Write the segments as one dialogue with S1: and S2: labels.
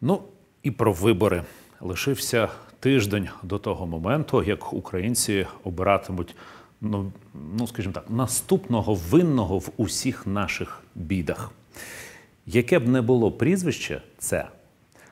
S1: Ну і про вибори. Лишився тиждень до того моменту, як українці обиратимуть, ну, ну скажімо так, наступного винного в усіх наших бідах. Яке б не було прізвище, це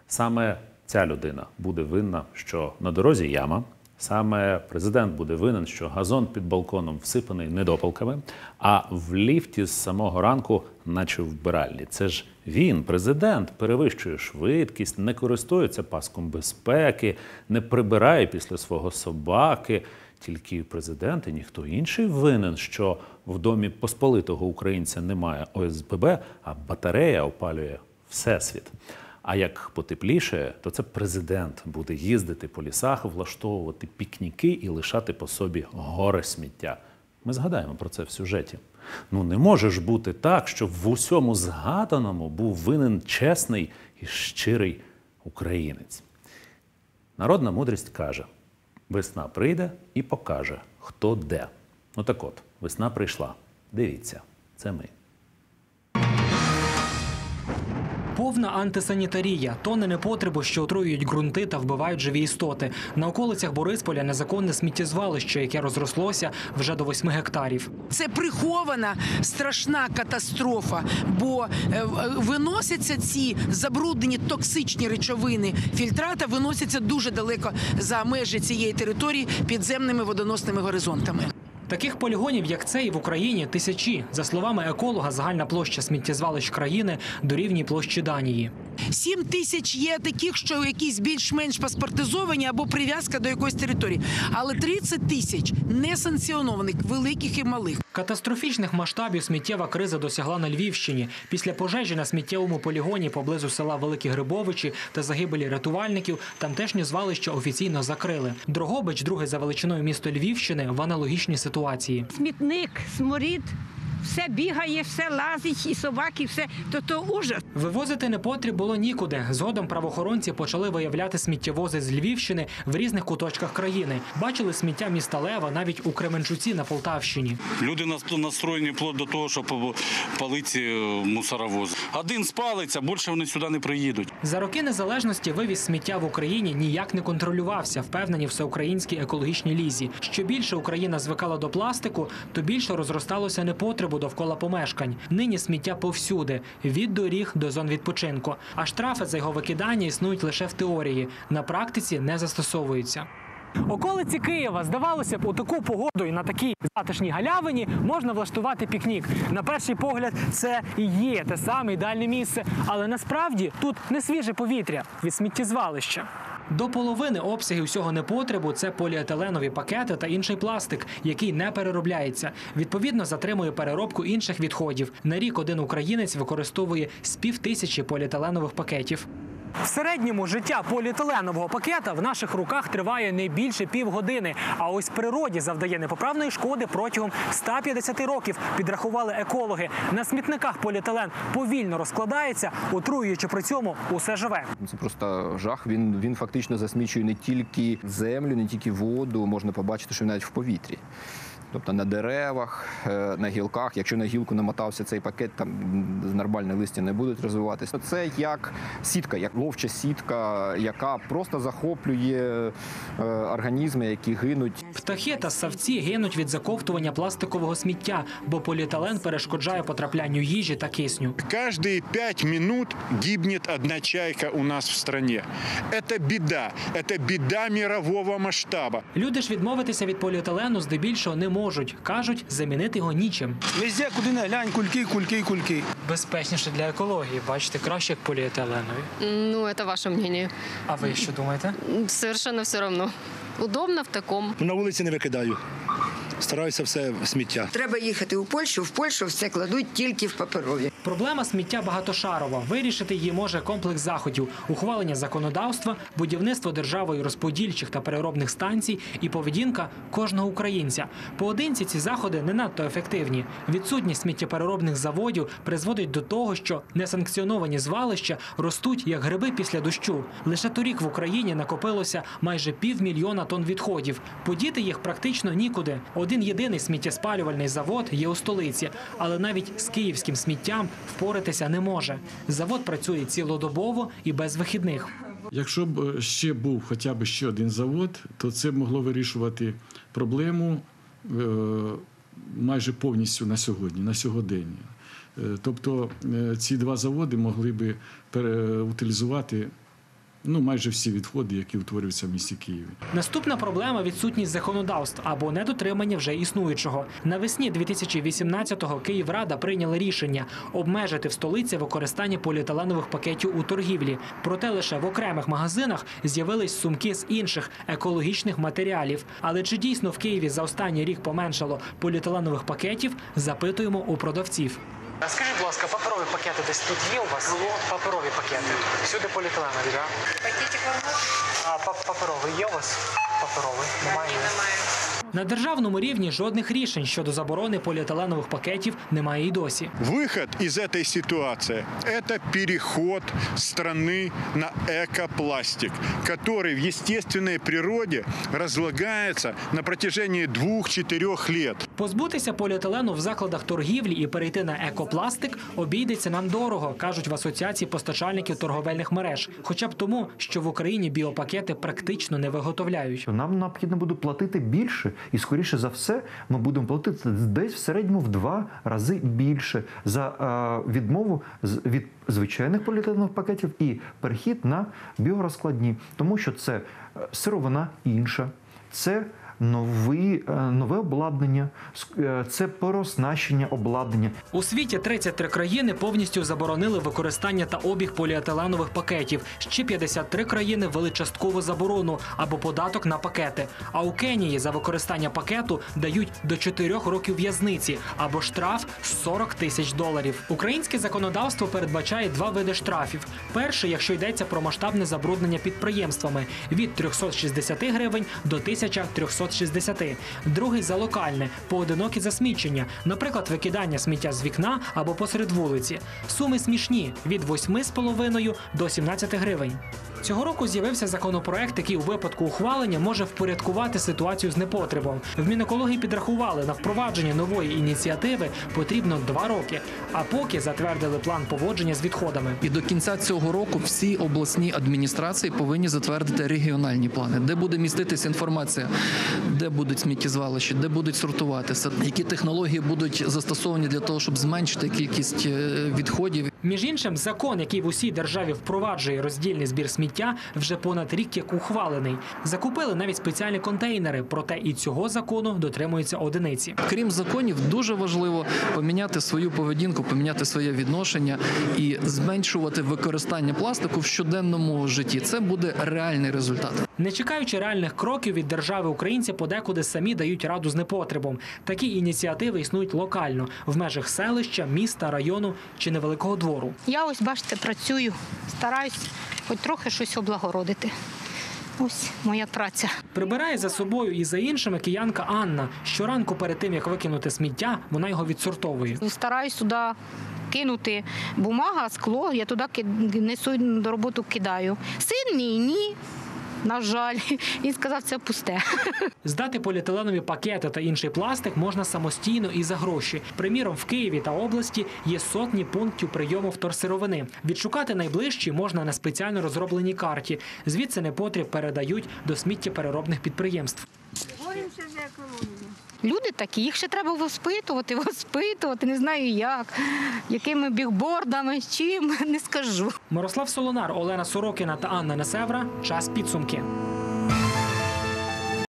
S1: саме ця людина буде винна, що на дорозі яма. Саме президент буде винен, що газон під балконом всипаний недопалками, а в ліфті з самого ранку, наче вбиральні. Це ж він, президент, перевищує швидкість, не користується паском безпеки, не прибирає після свого собаки. Тільки президент і ніхто інший винен, що в домі посполитого українця немає ОСББ, а батарея опалює всесвіт. А як потепліше, то це президент буде їздити по лісах, влаштовувати пікніки і лишати по собі горе сміття. Ми згадаємо про це в сюжеті. Ну не може ж бути так, щоб в усьому згаданому був винен чесний і щирий українець. Народна мудрість каже: весна прийде і покаже, хто де. Ну так от, весна прийшла. Дивіться, це ми.
S2: Повна антисанітарія, тони непотребу, що отруюють ґрунти та вбивають живі істоти. На околицях Борисполя незаконне сміттєзвалище, яке розрослося вже до 8 гектарів.
S3: Це прихована страшна катастрофа, бо е, виносяться ці забруднені токсичні речовини. Фільтрата виносяться дуже далеко за межі цієї території підземними водоносними горизонтами.
S2: Таких полігонів, як цей, в Україні тисячі. За словами еколога, загальна площа сміттєзвалищ країни дорівнює площі Данії.
S3: Сім тисяч є таких, що якісь більш-менш паспортизовані або прив'язка до якоїсь території. Але 30 тисяч несанкціонованих, великих і малих.
S2: Катастрофічних масштабів сміттєва криза досягла на Львівщині. Після пожежі на сміттєвому полігоні поблизу села Великі Грибовичі та загибелі рятувальників тамтешнє звалище офіційно закрили. Дрогобич, друге за величиною місто Львівщини, в аналогічній ситуації.
S4: смітник, сморід, все бігає, все лазить, і собаки, все. То то ужас.
S2: Вивозити непотріб було нікуди. Згодом правоохоронці почали виявляти сміттєвози з Львівщини в різних куточках країни. Бачили сміття міста Лева навіть у Кременчуці на Полтавщині.
S5: Люди нас- настроєні вплоть до того, щоб палити е, мусоровоз. Один спалиться, більше вони сюди не приїдуть.
S2: За роки незалежності вивіз сміття в Україні ніяк не контролювався, впевнені всеукраїнській екологічній лізі. Що більше Україна звикала до пластику, то більше розросталося непотребу довкола помешкань. Нині сміття повсюди від доріг до зон відпочинку. А штрафи за його викидання існують лише в теорії. На практиці не застосовуються. Околиці Києва здавалося б, у таку погоду і на такій затишній галявині можна влаштувати пікнік. На перший погляд, це і є те саме ідеальне місце, але насправді тут не свіже повітря від сміттєзвалища. До половини обсягів всього непотребу це поліетиленові пакети та інший пластик, який не переробляється. Відповідно, затримує переробку інших відходів. На рік один українець використовує з пів тисячі поліетиленових пакетів. В середньому життя поліетиленового пакета в наших руках триває не більше півгодини. А ось природі завдає непоправної шкоди протягом 150 років. Підрахували екологи. На смітниках поліетилен повільно розкладається, отруюючи при цьому усе живе.
S6: Це просто жах. Він, він фактично засмічує не тільки землю, не тільки воду. Можна побачити, що навіть в повітрі. Тобто на деревах, е, на гілках. Якщо на гілку намотався цей пакет, там м, нормальне листя не будуть розвиватися. Це як сітка, як ловча сітка, яка просто захоплює е, організми, які гинуть.
S2: Птахи та ссавці гинуть від заковтування пластикового сміття, бо поліетилен перешкоджає потраплянню їжі та кисню.
S7: Каждые пять минут гибнет одна чайка у нас в стране. Это беда. Это беда мирового масштаба.
S2: Люди ж відмовитися від поліетилену здебільшого не можуть. кажуть, замінити його нічим.
S8: Везде, куди не глянь, кульки, кульки, кульки.
S2: Безпечніше для екології, бачите, краще як поліетиленові.
S9: Ну, це ваше мнення.
S2: А ви що думаєте?
S9: Совершенно все одно. Удобно в такому.
S8: На вулиці не викидаю. Стараюся все в сміття.
S10: Треба їхати у Польщу. В Польщу все кладуть тільки в паперові.
S2: Проблема сміття багатошарова. Вирішити її може комплекс заходів: ухвалення законодавства, будівництво державою розподільчих та переробних станцій і поведінка кожного українця. Поодинці ці заходи не надто ефективні. Відсутність сміттєпереробних заводів призводить до того, що несанкціоновані звалища ростуть як гриби після дощу. Лише торік в Україні накопилося майже півмільйона тонн відходів. Подіти їх практично нікуди. Один єдиний сміттєспалювальний завод є у столиці, але навіть з київським сміттям впоратися не може. Завод працює цілодобово і без вихідних.
S11: Якщо б е, ще був хоча б ще один завод, то це б могло вирішувати проблему е, майже повністю на сьогодні, на сьогодення. Е, Тобто ці два заводи могли би переутилізувати ну, майже всі відходи, які утворюються в місті Києві.
S2: Наступна проблема відсутність законодавств або недотримання вже існуючого. Навесні 2018-го Київрада прийняла рішення обмежити в столиці використання поліетиленових пакетів у торгівлі. Проте лише в окремих магазинах з'явились сумки з інших екологічних матеріалів. Але чи дійсно в Києві за останній рік поменшало поліетиленових пакетів? Запитуємо у продавців. Скажіть, будь ласка, паперові пакети десь тут є у вас? Паперові пакети. Всюди поліетиленові, так?
S10: Пакетик
S2: А паперовий є у вас? Паперовий немає. На державному рівні жодних рішень щодо заборони поліетиленових пакетів немає і досі.
S7: Выход из этой ситуации – это переход страны на экопластик, который в естественной природе разлагается на протяжении двух-четырех лет.
S2: Позбутися поліетилену в закладах торгівлі і перейти на екопластик обійдеться нам дорого, кажуть в асоціації постачальників торговельних мереж. Хоча б тому, що в Україні біопакети практично не виготовляють.
S12: Нам необхідно буде платити більше, і скоріше за все, ми будемо платити десь в середньому в два рази більше за е, відмову від звичайних поліетиленових пакетів і перехід на біорозкладні, тому що це е, сировина інша, це нові, е, нове обладнання, е, це переоснащення обладнання.
S2: У світі 33 країни повністю заборонили використання та обіг поліетиленових пакетів. Ще 53 країни ввели часткову заборону або податок на пакети. А у Кенії за використання пакету дають до 4 років в'язниці або штраф 40 тисяч доларів. Українське законодавство передбачає два види штрафів: перший, якщо йдеться про масштабне забруднення підприємствами від 360 гривень до 1360. Другий за локальне поодинокі засмічення, наприклад, викидання сміття з вікна або посеред вулиці. Суми смішні від 8,5 до 17 гривень. Цього року з'явився законопроект, який у випадку ухвалення може впорядкувати ситуацію з непотребом. В Мінекології підрахували на впровадження нової ініціативи потрібно два роки, а поки затвердили план поводження з відходами.
S13: І до кінця цього року всі обласні адміністрації повинні затвердити регіональні плани, де буде міститися інформація, де будуть сміттєзвалища, де будуть сортуватися, які технології будуть застосовані для того, щоб зменшити кількість е, відходів.
S2: Між іншим, закон, який в усій державі впроваджує роздільний збір сміття, вже понад рік як ухвалений. Закупили навіть спеціальні контейнери, проте і цього закону дотримуються одиниці.
S13: Крім законів, дуже важливо поміняти свою поведінку, поміняти своє відношення і зменшувати використання пластику в щоденному житті. Це буде реальний результат.
S2: Не чекаючи реальних кроків від держави, українці подекуди самі дають раду з непотребом. Такі ініціативи існують локально в межах селища, міста, району чи невеликого двору.
S14: Я ось, бачите, працюю, стараюсь хоч трохи щось облагородити. Ось моя праця.
S2: Прибирає за собою і за іншими киянка Анна. Щоранку перед тим як викинути сміття, вона його відсортовує.
S14: Стараюсь туди кинути бумага, скло, я туди несу до роботи, кидаю. Син мій ні. На жаль, він сказав, це пусте.
S2: Здати поліетиленові пакети та інший пластик можна самостійно і за гроші. Приміром, в Києві та області є сотні пунктів прийому вторсировини. Відшукати найближчі можна на спеціально розробленій карті. Звідси непотріб передають до сміттєпереробних підприємств.
S14: Боремося за екологію. Люди такі, їх ще треба воспитувати, воспитувати, не знаю як, якими бігбордами, чим, не скажу.
S2: Мирослав Солонар, Олена Сорокіна та Анна Несевра. Час підсумки.